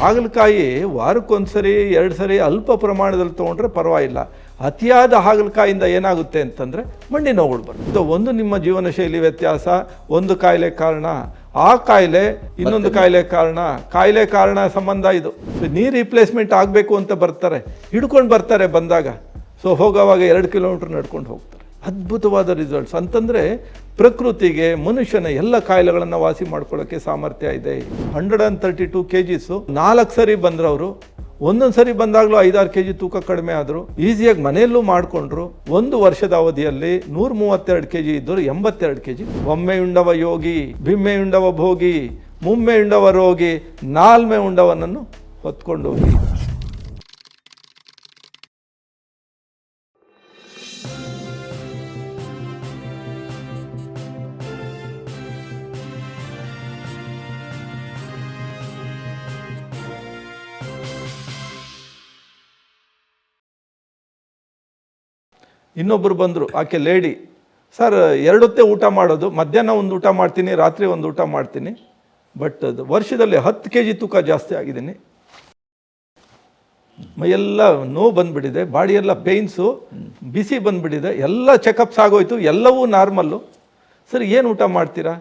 ಹಾಗಲಕಾಯಿ ವಾರಕ್ಕೊಂದ್ಸರಿ ಎರಡು ಸರಿ ಅಲ್ಪ ಪ್ರಮಾಣದಲ್ಲಿ ತೊಗೊಂಡ್ರೆ ಪರವಾಗಿಲ್ಲ. ಅತಿಯಾದ ಹಾಗಲಕಾಯಿಂದ ಏನಾಗುತ್ತೆ ಅಂತಂದರೆ ಮಂಡಿ ನೋವುಗಳು ಬರುತ್ತೆ. ಒಂದು ನಿಮ್ಮ ಜೀವನ ಶೈಲಿ ವ್ಯತ್ಯಾಸ ಒಂದು ಕಾಯಿಲೆ ಕಾರಣ. ಆ ಕಾಯಿಲೆ ಇನ್ನೊಂದು ಕಾಯಿಲೆ ಕಾರಣ. ಕಾಯಿಲೆ ಕಾರಣ ಸಂಬಂಧ ಇದು. ನೀ ರಿಪ್ಲೇಸ್ಮೆಂಟ್ ಆಗಬೇಕು ಅಂತ ಬರ್ತಾರೆ. ಹಿಡ್ಕೊಂಡು ಬರ್ತಾರೆ ಬಂದಾಗ. ಸೊ ಹೋಗೋವಾಗ ಎರಡು ಕಿಲೋಮೀಟ್ರ್ ನಡ್ಕೊಂಡು ಹೋಗ್ತಾರೆ. ಅದ್ಭುತವಾದ ರಿಸಲ್ಟ್ಸ್ ಅಂತಂದರೆ ಪ್ರಕೃತಿಗೆ, ಮನುಷ್ಯನ ಎಲ್ಲ ಕಾಯಿಲೆಗಳನ್ನು ವಾಸಿ ಮಾಡ್ಕೊಳ್ಳೋಕ್ಕೆ ಸಾಮರ್ಥ್ಯ ಇದೆ. Hundred and thirty two K Gs ನಾಲ್ಕು ಸರಿ ಬಂದ್ರವರು. ಒಂದೊಂದು ಸರಿ ಬಂದಾಗಲೂ ಐದಾರು ಕೆ ಜಿ ತೂಕ ಕಡಿಮೆ ಆದರು ಈಸಿಯಾಗಿ ಮನೆಯಲ್ಲೂ ಮಾಡಿಕೊಂಡ್ರು, ಒಂದು ವರ್ಷದ ಅವಧಿಯಲ್ಲಿ ನೂರ ಮೂವತ್ತೆರಡು ಕೆ ಜಿ ಇದ್ದರು ಎಂಬತ್ತೆರಡು ಕೆ ಜಿ ಒಮ್ಮೆ ಉಂಡವ ಯೋಗಿ ಬಿಮ್ಮೆ ಉಂಡವ ಭೋಗಿ ಮುಮ್ಮೆ ಉಂಡವ ರೋಗಿ ನಾಲ್ಮೆ ಉಂಡವನನ್ನು ಹೊತ್ಕೊಂಡು ಹೋಗಿ. ಇನ್ನೊಬ್ಬರು ಬಂದರು ಆಕೆ ಲೇಡಿ ಸರ್ ಎರಡೊತ್ತೇ ಊಟ ಮಾಡೋದು ಮಧ್ಯಾಹ್ನ ಒಂದು ಊಟ ಮಾಡ್ತೀನಿ ರಾತ್ರಿ ಒಂದು ಊಟ ಮಾಡ್ತೀನಿ ಬಟ್ ಅದು ವರ್ಷದಲ್ಲಿ ಹತ್ತು ಕೆ ಜಿ ತೂಕ ಜಾಸ್ತಿ ಆಗಿದ್ದೀನಿ. ಮೈಯೆಲ್ಲ ನೋವು ಬಂದ್ಬಿಟ್ಟಿದೆ ಬಾಡಿಯೆಲ್ಲ ಪೇಯ್ನ್ಸು ಬಿಸಿ ಬಂದ್ಬಿಟ್ಟಿದೆ ಎಲ್ಲ ಚೆಕಪ್ಸ್ ಆಗೋಯ್ತು ಎಲ್ಲವೂ ನಾರ್ಮಲ್ಲು. ಸರ್ ಏನು ಊಟ ಮಾಡ್ತೀರಾ?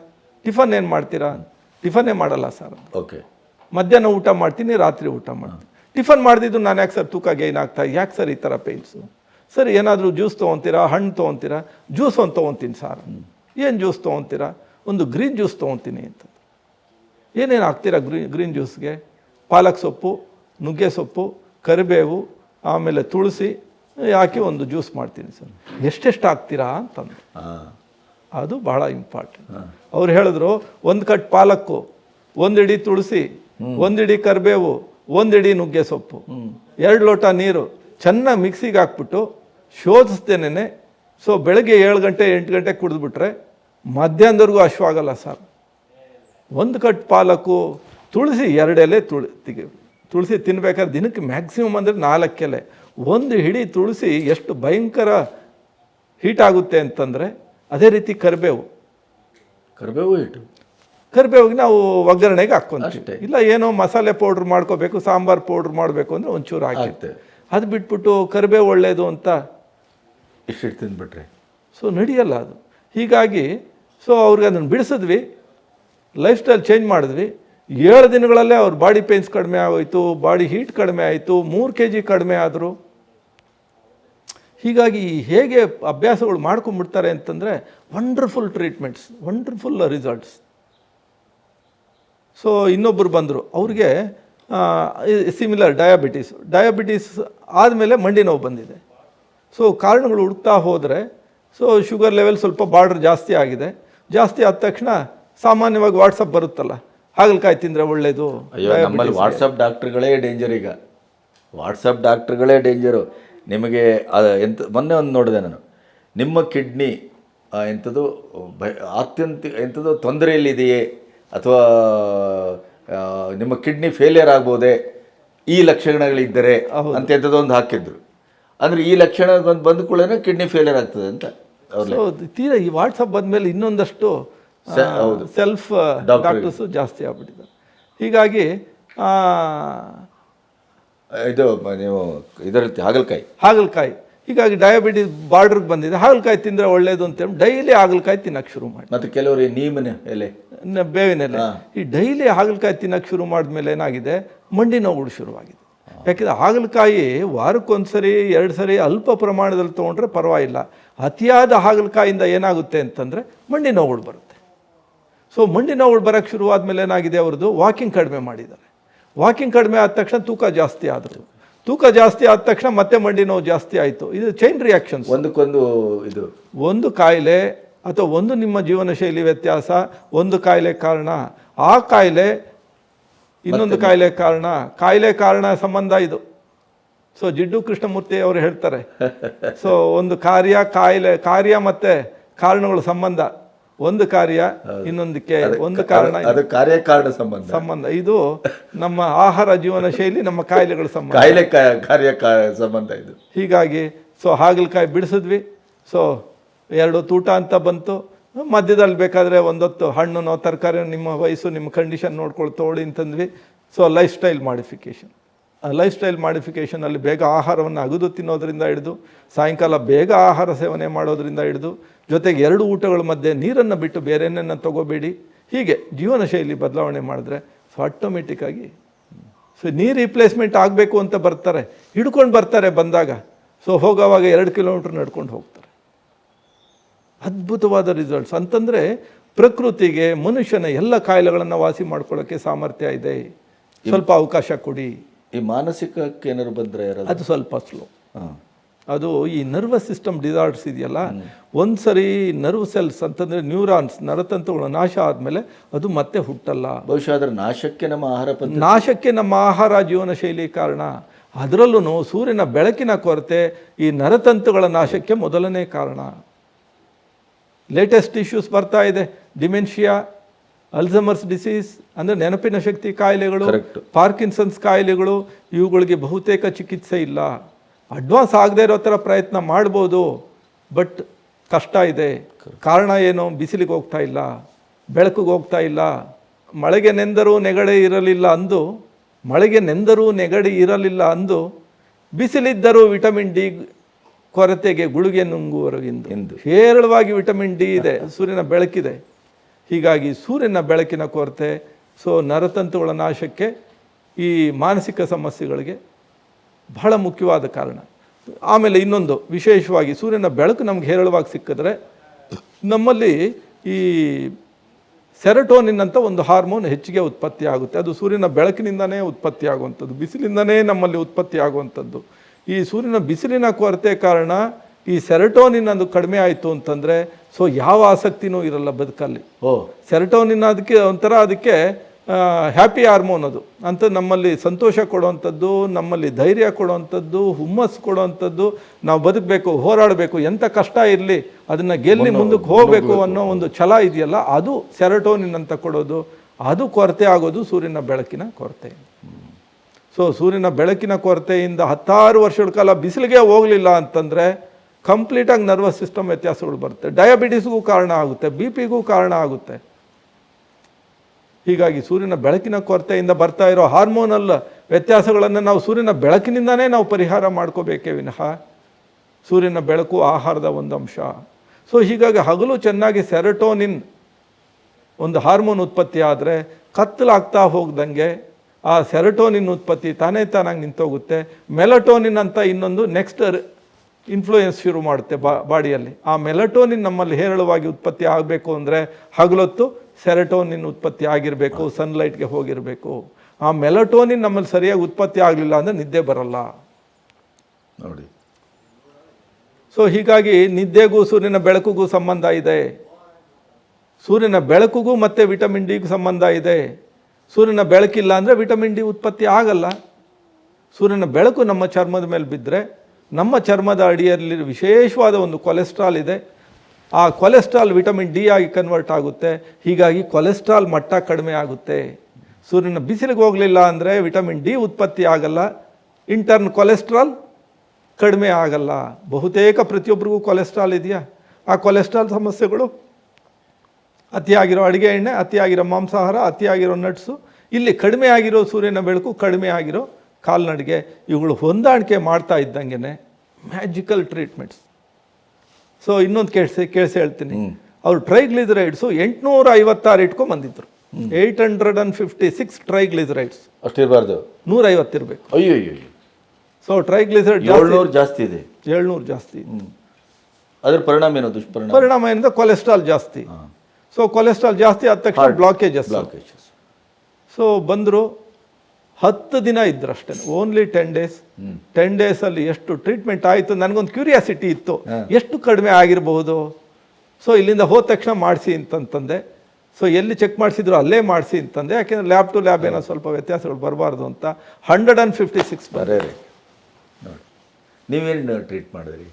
ಟಿಫನ್ ಏನು ಮಾಡ್ತೀರಾ? ಟಿಫನ್ನೇ ಮಾಡಲ್ಲ ಸರ್. ಓಕೆ. ಮಧ್ಯಾಹ್ನ ಊಟ ಮಾಡ್ತೀನಿ ರಾತ್ರಿ ಊಟ ಮಾಡ್ತೀನಿ. ಟಿಫನ್ ಮಾಡಿದ್ದು ನಾನು ಯಾಕೆ ಸರ್ ತೂಕ ಗೇನ್ ಆಗ್ತಾ ಯಾಕೆ ಸರ್ ಈ ಥರ ಪೇಯ್ನ್ಸು? ಸರ್ ಏನಾದರೂ ಜ್ಯೂಸ್ ತೊಗೊತೀರಾ? ಹಣ್ಣು ತೊಗೊತೀರಾ? ಜ್ಯೂಸ್ ಒಂದು ತೊಗೊತೀನಿ ಸರ್. ಏನು ಜ್ಯೂಸ್ ತೊಗೊತೀರಾ? ಒಂದು ಗ್ರೀನ್ ಜ್ಯೂಸ್ ತೊಗೊತೀನಿ ಅಂತ. ಏನೇನು ಹಾಕ್ತೀರಾ ಗ್ರೀನ್ ಗ್ರೀನ್ ಜ್ಯೂಸ್ಗೆ? ಪಾಲಕ್ ಸೊಪ್ಪು ನುಗ್ಗೆ ಸೊಪ್ಪು ಕರಿಬೇವು ಆಮೇಲೆ ತುಳಸಿ ಹಾಕಿ ಒಂದು ಜ್ಯೂಸ್ ಮಾಡ್ತೀನಿ ಸರ್. ಎಷ್ಟೆಷ್ಟು ಹಾಕ್ತೀರಾ ಅಂತಂದು. ಅದು ಬಹಳ ಇಂಪಾರ್ಟೆಂಟ್. ಅವ್ರು ಹೇಳಿದ್ರು ಒಂದು ಕಟ್ ಪಾಲಕ್ಕು ಒಂದಿಡಿ ತುಳಸಿ ಒಂದಿಡಿ ಕರಿಬೇವು ಒಂದಿಡಿ ನುಗ್ಗೆ ಸೊಪ್ಪು. ಎರಡು ಲೋಟ ನೀರು ಚೆನ್ನಾಗಿ ಮಿಕ್ಸಿಗೆ ಹಾಕ್ಬಿಟ್ಟು ಶೋಧಿಸ್ತೇನೆ ಸೊ ಬೆಳಗ್ಗೆ ಏಳು ಗಂಟೆ ಎಂಟು ಗಂಟೆ ಕುಡಿದ್ಬಿಟ್ರೆ ಮಧ್ಯಾಹ್ನದವರೆಗೂ ಅಶ್ವಾಗಲ್ಲ ಸರ್. ಒಂದು ಕಟ್ ಪಾಲಕು ತುಳಸಿ ಎರಡೆಲೆ ತುಳಿ ತೆಗಿ ತುಳಸಿ ತಿನ್ಬೇಕಾದ್ರೆ ದಿನಕ್ಕೆ ಮ್ಯಾಕ್ಸಿಮಮ್ ಅಂದರೆ ನಾಲ್ಕೆಲೆ ಒಂದು ಹಿಡಿ ತುಳಸಿ ಎಷ್ಟು ಭಯಂಕರ ಹೀಟ್ ಆಗುತ್ತೆ ಅಂತಂದರೆ ಅದೇ ರೀತಿ ಕರಿಬೇವು. ಕರಿಬೇವು ಹಿಟ್ಟು ಕರಿಬೇವಿಗೆ ನಾವು ಒಗ್ಗರಣೆಗೆ ಹಾಕ್ಕೊಂತೀವಿ. ಇಲ್ಲ ಏನೋ ಮಸಾಲೆ ಪೌಡ್ರ್ ಮಾಡ್ಕೋಬೇಕು ಸಾಂಬಾರು ಪೌಡ್ರ್ ಮಾಡಬೇಕು ಅಂದರೆ ಒಂಚೂರು ಹಾಕಿರ್ತೇವೆ ಅದು ಬಿಟ್ಬಿಟ್ಟು ಕರಿಬೇವು ಒಳ್ಳೆಯದು ಅಂತ ಇಷ್ಟಿಟ್ಟು ತಿಂದುಬಿಟ್ರೆ. ಸೊ ನಡೆಯಲ್ಲ ಅದು. ಹೀಗಾಗಿ ಸೊ ಅವ್ರಿಗೆ ಅದನ್ನು ಬಿಡಿಸಿದ್ವಿ. ಲೈಫ್ ಸ್ಟೈಲ್ ಚೇಂಜ್ ಮಾಡಿದ್ವಿ. ಏಳು ದಿನಗಳಲ್ಲೇ ಅವ್ರ ಬಾಡಿ ಪೇನ್ಸ್ ಕಡಿಮೆ ಆಗೋಯ್ತು ಬಾಡಿ ಹೀಟ್ ಕಡಿಮೆ ಆಯಿತು, ಮೂರು ಕೆ ಜಿ ಕಡಿಮೆ ಆದರೂ. ಹೀಗಾಗಿ ಹೇಗೆ ಅಭ್ಯಾಸಗಳು ಮಾಡ್ಕೊಂಡ್ಬಿಡ್ತಾರೆ ಅಂತಂದರೆ wonderful treatments wonderful results so ಇನ್ನೊಬ್ಬರು ಬಂದರು. ಅವ್ರಿಗೆ ಸಿಮಿಲರ್ ಡಯಾಬಿಟೀಸ್ ಡಯಾಬಿಟೀಸ್ ಆದಮೇಲೆ ಮಂಡಿ ನೋವು ಬಂದಿದೆ. ಸೊ ಕಾರಣಗಳು ಹುಡುಕ್ತಾ ಹೋದರೆ ಸೊ ಶುಗರ್ ಲೆವೆಲ್ ಸ್ವಲ್ಪ ಬಾರ್ಡರ್ ಜಾಸ್ತಿ ಆಗಿದೆ. ಜಾಸ್ತಿ ಆದ ತಕ್ಷಣ ಸಾಮಾನ್ಯವಾಗಿ ವಾಟ್ಸಪ್ ಬರುತ್ತಲ್ಲ ಹಾಗಲಕಾಯಿ ತಿಂದರೆ ಒಳ್ಳೆಯದು ಅಯ್ಯೋ ನಮ್ಮಲ್ಲಿ ವಾಟ್ಸಪ್ ಡಾಕ್ಟ್ರುಗಳೇ ಡೇಂಜರ್ ಈಗ. ವಾಟ್ಸಪ್ ಡಾಕ್ಟ್ರ್ಗಳೇ ಡೇಂಜರು ನಿಮಗೆ ಅದ್ ಎಂತ ಮೊನ್ನೆ ಒಂದು ನೋಡಿದೆ ನಾನು. ನಿಮ್ಮ ಕಿಡ್ನಿ ಎಂಥದ್ದು ಭಯ ಅತ್ಯಂತ ಎಂಥದ್ದು ತೊಂದರೆಯಲ್ಲಿದೆಯೇ? ಅಥವಾ ನಿಮ್ಮ ಕಿಡ್ನಿ ಫೇಲಿಯರ್ ಆಗ್ಬೋದೇ? ಈ ಲಕ್ಷಣಗಳಿದ್ದರೆ ಅಂತ ಎಂಥದ್ದು ಒಂದು ಹಾಕಿದ್ರು. ಅಂದರೆ ಈ ಲಕ್ಷಣ ಬಂದು ಬಂದ ಕೂಡಲೇ ಕಿಡ್ನಿ ಫೇಲಿಯರ್ ಆಗ್ತದೆ ಅಂತ ಹೌದು ತೀರಾ ಈ ವಾಟ್ಸಪ್ ಬಂದಮೇಲೆ ಇನ್ನೊಂದಷ್ಟು ಸೆಲ್ಫ್ ಡಾಕ್ಟರ್ಸು ಜಾಸ್ತಿ ಆಗ್ಬಿಟ್ಟಿದ್ದಾರೆ. ಹೀಗಾಗಿ ಇದು ನೀವು ಇದರಲ್ಲಿ ಹಾಗಲಕಾಯಿ. ಹಾಗಲಕಾಯಿ. ಹೀಗಾಗಿ ಡಯಾಬಿಟಿಸ್ ಬಾರ್ಡ್ರಿಗೆ ಬಂದಿದೆ. ಹಾಗಲಕಾಯಿ ತಿಂದರೆ ಒಳ್ಳೆಯದು ಅಂತೇಳಿ ಡೈಲಿ ಹಾಗಲಕಾಯಿ ತಿನ್ನಕ್ಕೆ ಶುರು ಮಾಡಿ ಮತ್ತು ಕೆಲವರು ನೀಮನ ಎಲೆ. ಬೇವಿನ ಎಲೆ. ಈ ಡೈಲಿ ಹಾಗಲಕಾಯಿ ತಿನ್ನಕ್ಕೆ ಶುರು ಮಾಡಿದ್ಮೇಲೆ ಏನಾಗಿದೆ? ಮಂಡಿ ನೋವುಗಳು ಶುರುವಾಗಿದೆ. ಯಾಕೆಂದರೆ ಹಾಗಲಕಾಯಿ ವಾರಕ್ಕೊಂದ್ಸರಿ ಎರಡು ಸರಿ ಅಲ್ಪ ಪ್ರಮಾಣದಲ್ಲಿ ತೊಗೊಂಡ್ರೆ ಪರವಾಗಿಲ್ಲ. ಅತಿಯಾದ ಹಾಗಲಕಾಯಿಂದ ಏನಾಗುತ್ತೆ ಅಂತಂದರೆ ಮಂಡಿ ನೋವುಗಳು ಬರುತ್ತೆ. ಸೊ ಮಂಡಿ ನೋವುಗಳು ಬರೋಕ್ಕೆ ಶುರುವಾದ್ಮೇಲೆ ಏನಾಗಿದೆ ಅವ್ರದ್ದು? ವಾಕಿಂಗ್ ಕಡಿಮೆ ಮಾಡಿದ್ದಾರೆ. ವಾಕಿಂಗ್ ಕಡಿಮೆ ಆದ ತಕ್ಷಣ ತೂಕ ಜಾಸ್ತಿ ಆದರು. ತೂಕ ಜಾಸ್ತಿ ಆದ ತಕ್ಷಣ ಮತ್ತೆ ಮಂಡಿ ನೋವು ಜಾಸ್ತಿ ಆಯಿತು. ಇದು ಚೈನ್ ರಿಯಾಕ್ಷನ್ಸ್ ಒಂದಕ್ಕೊಂದು ಇದು. ಒಂದು ಕಾಯಿಲೆ ಅಥವಾ ಒಂದು ನಿಮ್ಮ ಜೀವನ ಶೈಲಿ ವ್ಯತ್ಯಾಸ ಒಂದು ಕಾಯಿಲೆ ಕಾರಣ. ಆ ಕಾಯಿಲೆ ಇನ್ನೊಂದು ಕಾಯಿಲೆ ಕಾರಣ ಕಾಯಿಲೆ ಕಾರಣ ಸಂಬಂಧ ಇದು. ಸೊ ಜಿಡ್ಡು ಕೃಷ್ಣಮೂರ್ತಿ ಅವರು ಹೇಳ್ತಾರೆ. ಸೊ ಒಂದು ಕಾರ್ಯ ಕಾಯಿಲೆ ಕಾರ್ಯ ಮತ್ತೆ ಕಾರಣಗಳ ಸಂಬಂಧ. ಒಂದು ಕಾರ್ಯ ಇನ್ನೊಂದಕ್ಕೆ ಒಂದು ಕಾರಣ ಅದು ಕಾರ್ಯಕಾರಣ ಸಂಬಂಧ. ಸಂಬಂಧ. ಇದು ನಮ್ಮ ಆಹಾರ ಜೀವನ ಶೈಲಿ ನಮ್ಮ ಕಾಯಿಲೆಗಳ ಸಂಬಂಧ. ಕಾಯಿಲೆ ಕಾರ್ಯ ಸಂಬಂಧ ಇದು. ಹೀಗಾಗಿ ಸೊ ಹಾಗಲಕಾಯಿ ಬಿಡಿಸಿದ್ವಿ. ಸೊ ಎರಡು ತೂಟ ಅಂತ ಬಂತು. ಮಧ್ಯದಲ್ಲಿ ಬೇಕಾದರೆ ಒಂದೊತ್ತು ಹಣ್ಣುನೋ ತರಕಾರಿ ನಿಮ್ಮ ವಯಸ್ಸು, ನಿಮ್ಮ ಕಂಡೀಷನ್ ನೋಡ್ಕೊಂಡು ತೊಗೊಳ್ಳಿ ಅಂತಂದ್ವಿ. So lifestyle modification lifestyle ಮಾಡಿಫಿಕೇಷನಲ್ಲಿ ಬೇಗ ಆಹಾರವನ್ನು ಅಗದು ತಿನ್ನೋದ್ರಿಂದ ಹಿಡಿದು, ಸಾಯಂಕಾಲ ಬೇಗ ಆಹಾರ ಸೇವನೆ ಮಾಡೋದ್ರಿಂದ ಹಿಡಿದು, ಜೊತೆಗೆ ಎರಡು ಊಟಗಳ ಮಧ್ಯೆ ನೀರನ್ನು ಬಿಟ್ಟು ಬೇರೆಯನ್ನ ತಗೋಬೇಡಿ. ಹೀಗೆ ಜೀವನ ಶೈಲಿ ಬದಲಾವಣೆ ಮಾಡಿದ್ರೆ ಸೊ ಆಟೋಮೆಟಿಕ್ಕಾಗಿ ಸೊ, ನೀರು ರಿಪ್ಲೇಸ್ಮೆಂಟ್ ಆಗಬೇಕು ಅಂತ ಬರ್ತಾರೆ. ಹಿಡ್ಕೊಂಡು ಬರ್ತಾರೆ ಬಂದಾಗ. ಸೊ ಹೋಗೋವಾಗ ಎರಡು ಕಿಲೋಮೀಟ್ರ್ ನಡ್ಕೊಂಡು ಹೋಗ್ತಾರೆ ಅದ್ಭುತವಾದ ರಿಸಲ್ಟ್ಸ್ ಅಂತಂದರೆ ಪ್ರಕೃತಿಗೆ ಮನುಷ್ಯನ ಎಲ್ಲ ಕಾಯಿಲೆಗಳನ್ನು ವಾಸಿ ಮಾಡ್ಕೊಳ್ಳೋಕ್ಕೆ ಸಾಮರ್ಥ್ಯ ಇದೆ. ಸ್ವಲ್ಪ ಅವಕಾಶ ಕೊಡಿ. ಈ ಮಾನಸಿಕಕ್ಕೆ ಏನಾದ್ರು ಬಂದರೆ ಅದು ಸ್ವಲ್ಪ ಸ್ಲೋ ಹಾಂ. ಅದು ಈ ನರ್ವಸ್ ಸಿಸ್ಟಮ್ ಡಿಸಾರ್ಡ್ಸ್ ಇದೆಯಲ್ಲ ಒಂದು ಸರಿ ನರ್ವ್ ಸೆಲ್ಸ್ ಅಂತಂದರೆ ನ್ಯೂರಾನ್ಸ್ ನರತಂತುಗಳು ನಾಶ ಆದಮೇಲೆ ಅದು ಮತ್ತೆ ಹುಟ್ಟಲ್ಲ. ಬಹುಶಃ ಅದರ ನಾಶಕ್ಕೆ ನಮ್ಮ ಆಹಾರ ನಾಶಕ್ಕೆ ನಮ್ಮ ಆಹಾರ ಜೀವನ ಶೈಲಿ ಕಾರಣ. ಅದರಲ್ಲೂ ಸೂರ್ಯನ ಬೆಳಕಿನ ಕೊರತೆ ಈ ನರತಂತುಗಳ ನಾಶಕ್ಕೆ ಮೊದಲನೇ ಕಾರಣ. ಲೇಟೆಸ್ಟ್ ಇಶ್ಯೂಸ್ ಬರ್ತಾ ಇದೆ. ಡಿಮೆನ್ಷಿಯಾ ಅಲ್ಝಮರ್ಸ್ ಡಿಸೀಸ್ ಅಂದರೆ ನೆನಪಿನ ಶಕ್ತಿ ಕಾಯಿಲೆಗಳು ಪಾರ್ಕಿನ್ಸನ್ಸ್ ಕಾಯಿಲೆಗಳು ಇವುಗಳಿಗೆ ಬಹುತೇಕ ಚಿಕಿತ್ಸೆ ಇಲ್ಲ. ಅಡ್ವಾನ್ಸ್ ಆಗದೆ ಇರೋ ಥರ ಪ್ರಯತ್ನ ಮಾಡ್ಬೋದು ಬಟ್ ಕಷ್ಟ ಇದೆ. ಕಾರಣ ಏನು? ಬಿಸಿಲಿಗೆ ಹೋಗ್ತಾ ಇಲ್ಲ ಬೆಳಕಿಗೆ ಹೋಗ್ತಾ ಇಲ್ಲ. ಮಳೆಗೆ ನೆಂದರೂ ನೆಗಡೆ ಇರಲಿಲ್ಲ ಅಂದು ಮಳೆಗೆ ನೆಂದರೂ ನೆಗಡಿ ಇರಲಿಲ್ಲ ಅಂದು ಬಿಸಿಲಿದ್ದರೂ ವಿಟಮಿನ್ ಡಿ ಕೊರತೆಗೆ ಗುಳಿಗೆ ನುಂಗುವರು ಎಂದು. ಎಂದು. ಹೇರಳವಾಗಿ ವಿಟಮಿನ್ ಡಿ ಇದೆ ಸೂರ್ಯನ ಬೆಳಕಿದೆ. ಹೀಗಾಗಿ ಸೂರ್ಯನ ಬೆಳಕಿನ ಕೊರತೆ ಸೊ ನರತಂತುಗಳ ನಾಶಕ್ಕೆ ಈ ಮಾನಸಿಕ ಸಮಸ್ಯೆಗಳಿಗೆ ಬಹಳ ಮುಖ್ಯವಾದ ಕಾರಣ. ಆಮೇಲೆ ಇನ್ನೊಂದು ವಿಶೇಷವಾಗಿ ಸೂರ್ಯನ ಬೆಳಕು ನಮ್ಗೆ ಹೇರಳವಾಗಿ ಸಿಕ್ಕಿದ್ರೆ ನಮ್ಮಲ್ಲಿ ಈ ಸೆರಟೋನಿನ್ ಅಂತ ಒಂದು ಹಾರ್ಮೋನ್ ಹೆಚ್ಚಿಗೆ ಉತ್ಪತ್ತಿ ಆಗುತ್ತೆ ಅದು ಸೂರ್ಯನ ಬೆಳಕಿನಿಂದನೇ ಉತ್ಪತ್ತಿ ಆಗುವಂಥದ್ದು ಬಿಸಿಲಿಂದನೇ ನಮ್ಮಲ್ಲಿ ಉತ್ಪತ್ತಿ ಆಗುವಂಥದ್ದು ಈ ಸೂರ್ಯನ ಬಿಸಿಲಿನ ಕೊರತೆ ಕಾರಣ ಈ ಸೆರಟೋನಿನ್ ಅದು ಕಡಿಮೆ ಆಯಿತು ಅಂತಂದರೆ ಸೊ ಯಾವ ಆಸಕ್ತಿನೂ ಇರಲ್ಲ ಬದುಕಲ್ಲಿ. ಓ. ಸೆರಟೋನಿನ್ ಅದಕ್ಕೆ ಒಂಥರ ಅದಕ್ಕೆ ಹ್ಯಾಪಿ ಹಾರ್ಮೋನ್ ಅದು. ಅಂತ ನಮ್ಮಲ್ಲಿ ಸಂತೋಷ ಕೊಡುವಂಥದ್ದು ನಮ್ಮಲ್ಲಿ ಧೈರ್ಯ ಕೊಡುವಂಥದ್ದು ಹುಮ್ಮಸ್ಸು ಕೊಡುವಂಥದ್ದು ನಾವು ಬದುಕಬೇಕು ಹೋರಾಡಬೇಕು ಎಂಥ ಕಷ್ಟ ಇರಲಿ ಅದನ್ನು ಗೆಲ್ಲಿ ಮುಂದಕ್ಕೆ ಹೋಗಬೇಕು ಅನ್ನೋ ಒಂದು ಛಲ ಇದೆಯಲ್ಲ ಅದು ಸೆರಟೋನಿನ್ ಅಂತ ಕೊಡೋದು ಅದು ಕೊರತೆ ಆಗೋದು ಸೂರ್ಯನ ಬೆಳಕಿನ ಕೊರತೆ. ಸೊ ಸೂರ್ಯನ ಬೆಳಕಿನ ಕೊರತೆಯಿಂದ ಹತ್ತಾರು ವರ್ಷಗಳ ಕಾಲ ಬಿಸಿಲಿಗೆ ಹೋಗಲಿಲ್ಲ ಅಂತಂದರೆ ಕಂಪ್ಲೀಟಾಗಿ ನರ್ವಸ್ ಸಿಸ್ಟಮ್ ವ್ಯತ್ಯಾಸಗಳು ಬರುತ್ತೆ. ಡಯಾಬಿಟಿಸ್ಗೂ ಕಾರಣ ಆಗುತ್ತೆ ಬಿ ಪಿಗೂ ಕಾರಣ ಆಗುತ್ತೆ. ಹೀಗಾಗಿ ಸೂರ್ಯನ ಬೆಳಕಿನ ಕೊರತೆಯಿಂದ ಬರ್ತಾ ಇರೋ ಹಾರ್ಮೋನಲ್ ವ್ಯತ್ಯಾಸಗಳನ್ನು ನಾವು ಸೂರ್ಯನ ಬೆಳಕಿನಿಂದನೇ ನಾವು ಪರಿಹಾರ ಮಾಡ್ಕೋಬೇಕೇ ವಿನಃ ಸೂರ್ಯನ ಬೆಳಕು ಆಹಾರದ ಒಂದು ಅಂಶ. ಸೊ ಹೀಗಾಗಿ ಹಗಲು ಚೆನ್ನಾಗಿ ಸೆರಟೋನಿನ್ ಒಂದು ಹಾರ್ಮೋನ್ ಉತ್ಪತ್ತಿ ಆದರೆ ಕತ್ತಲಾಗ್ತಾ ಹೋಗ್ದಂಗೆ ಆ ಸೆರಟೋನಿನ್ ಉತ್ಪತ್ತಿ ತಾನೇ ತಾನಾಗಿ ನಿಂತೋಗುತ್ತೆ. ಮೆಲಟೋನಿನ್ ಅಂತ ಇನ್ನೊಂದು ನೆಕ್ಸ್ಟ್ ಇನ್ಫ್ಲೂಯೆನ್ಸ್ ಶುರು ಮಾಡುತ್ತೆ ಬಾ ಬಾಡಿಯಲ್ಲಿ. ಆ ಮೆಲಟೋನಿನ್ ನಮ್ಮಲ್ಲಿ ಹೇರಳವಾಗಿ ಉತ್ಪತ್ತಿ ಆಗಬೇಕು ಅಂದರೆ ಹಗಲೊತ್ತು ಸೆರಟೋನಿನ್ ಉತ್ಪತ್ತಿ ಆಗಿರಬೇಕು ಸನ್ಲೈಟ್ಗೆ ಹೋಗಿರಬೇಕು. ಆ ಮೆಲಟೋನಿನ್ ನಮ್ಮಲ್ಲಿ ಸರಿಯಾಗಿ ಉತ್ಪತ್ತಿ ಆಗಲಿಲ್ಲ ಅಂದರೆ ನಿದ್ದೆ ಬರಲ್ಲ. ನೋಡಿ. ಸೊ ಹೀಗಾಗಿ ನಿದ್ದೆಗೂ ಸೂರ್ಯನ ಬೆಳಕಿಗೂ ಸಂಬಂಧ ಇದೆ. ಸೂರ್ಯನ ಬೆಳಕಿಗೂ ಮತ್ತು ವಿಟಮಿನ್ ಡಿಗೂ ಸಂಬಂಧ ಇದೆ. ಸೂರ್ಯನ ಬೆಳಕಿಲ್ಲ ಅಂದರೆ ವಿಟಮಿನ್ ಡಿ ಉತ್ಪತ್ತಿ ಆಗಲ್ಲ. ಸೂರ್ಯನ ಬೆಳಕು ನಮ್ಮ ಚರ್ಮದ ಮೇಲೆ ಬಿದ್ದರೆ ನಮ್ಮ ಚರ್ಮದ ಅಡಿಯಲ್ಲಿ ವಿಶೇಷವಾದ ಒಂದು ಕೊಲೆಸ್ಟ್ರಾಲ್ ಇದೆ. ಆ ಕೊಲೆಸ್ಟ್ರಾಲ್ ವಿಟಮಿನ್ ಡಿ ಆಗಿ ಕನ್ವರ್ಟ್ ಆಗುತ್ತೆ. ಹೀಗಾಗಿ ಕೊಲೆಸ್ಟ್ರಾಲ್ ಮಟ್ಟ ಕಡಿಮೆ ಆಗುತ್ತೆ. ಸೂರ್ಯನ ಬಿಸಿಲಿಗೆ ಹೋಗಲಿಲ್ಲ ಅಂದರೆ ವಿಟಮಿನ್ ಡಿ ಉತ್ಪತ್ತಿ ಆಗಲ್ಲ. ಇಂಟರ್ನ್ ಕೊಲೆಸ್ಟ್ರಾಲ್ ಕಡಿಮೆ ಆಗಲ್ಲ. ಬಹುತೇಕ ಪ್ರತಿಯೊಬ್ಬರಿಗೂ ಕೊಲೆಸ್ಟ್ರಾಲ್ ಇದೆಯಾ? ಆ ಕೊಲೆಸ್ಟ್ರಾಲ್ ಸಮಸ್ಯೆಗಳು ಅತಿಯಾಗಿರೋ ಅಡುಗೆ ಎಣ್ಣೆ ಅತಿಯಾಗಿರೋ ಮಾಂಸಾಹಾರ ಅತಿಯಾಗಿರೋ ನಟ್ಸು ಇಲ್ಲಿ ಕಡಿಮೆ ಆಗಿರೋ ಸೂರ್ಯನ ಬೆಳಕು ಕಡಿಮೆ ಆಗಿರೋ ಕಾಲ್ನಡಿಗೆ ಇವುಗಳು ಹೊಂದಾಣಿಕೆ ಮಾಡ್ತಾ ಇದ್ದಂಗೆ ಮ್ಯಾಜಿಕಲ್ ಟ್ರೀಟ್ಮೆಂಟ್ಸ್ ಸೊ ಇನ್ನೊಂದು ಕೇಳಿಸಿ ಕೇಳಿಸಿ ಹೇಳ್ತೀನಿ. ಅವ್ರು ಟ್ರೈಗ್ಲಿಸರೈಡ್ಸು ಎಂಟುನೂರ ಐವತ್ತಾರು ಇಟ್ಕೊಂಡು ಬಂದಿದ್ರು eight hundred and fifty six triglycerides ಅಷ್ಟಿರಬಾರ್ದು ನೂರ ಐವತ್ತಿರಬೇಕು ಅಯ್ಯೋ ಅಯ್ಯೋ ಅಯ್ಯೋ ಸೊ ಟ್ರೈಗ್ಲಿಸರೈಡ್ ಏಳ್ನೂರು ಜಾಸ್ತಿ ಇದೆ. ಏಳ್ನೂರು ಜಾಸ್ತಿ. ಅದ್ರ ಪರಿಣಾಮ ಏನು ದುಷ್ಪರಿಣಾಮ? ಪರಿಣಾಮ ಏನಂದ್ರೆ ಕೊಲೆಸ್ಟ್ರಾಲ್ ಜಾಸ್ತಿ. ಸೊ ಕೊಲೆಸ್ಟ್ರಾಲ್ ಜಾಸ್ತಿ ಆದ ತಕ್ಷಣ ಬ್ಲಾಕೇಜಸ್ ಬ್ಲಾಕೇಜಸ್ ಸೊ ಬಂದರು ಹತ್ತು ದಿನ ಇದ್ರು ಅಷ್ಟೇ ಓನ್ಲಿ ಟೆನ್ ಡೇಸ್ ಟೆನ್ ಡೇಸಲ್ಲಿ ಎಷ್ಟು ಟ್ರೀಟ್ಮೆಂಟ್ ಆಯಿತು ನನಗೊಂದು ಕ್ಯೂರಿಯಾಸಿಟಿ ಇತ್ತು. ಎಷ್ಟು ಕಡಿಮೆ ಆಗಿರಬಹುದು ಸೊ ಇಲ್ಲಿಂದ ಹೋದ ತಕ್ಷಣ ಮಾಡಿಸಿ ಅಂತಂತಂದೆ. ಸೊ ಎಲ್ಲಿ ಚೆಕ್ ಮಾಡಿಸಿದ್ರು ಅಲ್ಲೇ ಮಾಡಿಸಿ ಅಂತಂದೆ. ಯಾಕೆಂದರೆ ಲ್ಯಾಬ್ ಟು ಲ್ಯಾಬ್ ಏನೋ ಸ್ವಲ್ಪ ವ್ಯತ್ಯಾಸಗಳು ಬರಬಾರ್ದು ಅಂತ ಹಂಡ್ರೆಡ್ ಆ್ಯಂಡ್ ಫಿಫ್ಟಿ ಸಿಕ್ಸ್ ಬರೇ ನೋಡಿ. ನೀವೇನು ಟ್ರೀಟ್ ಮಾಡಿದ್ರಿ?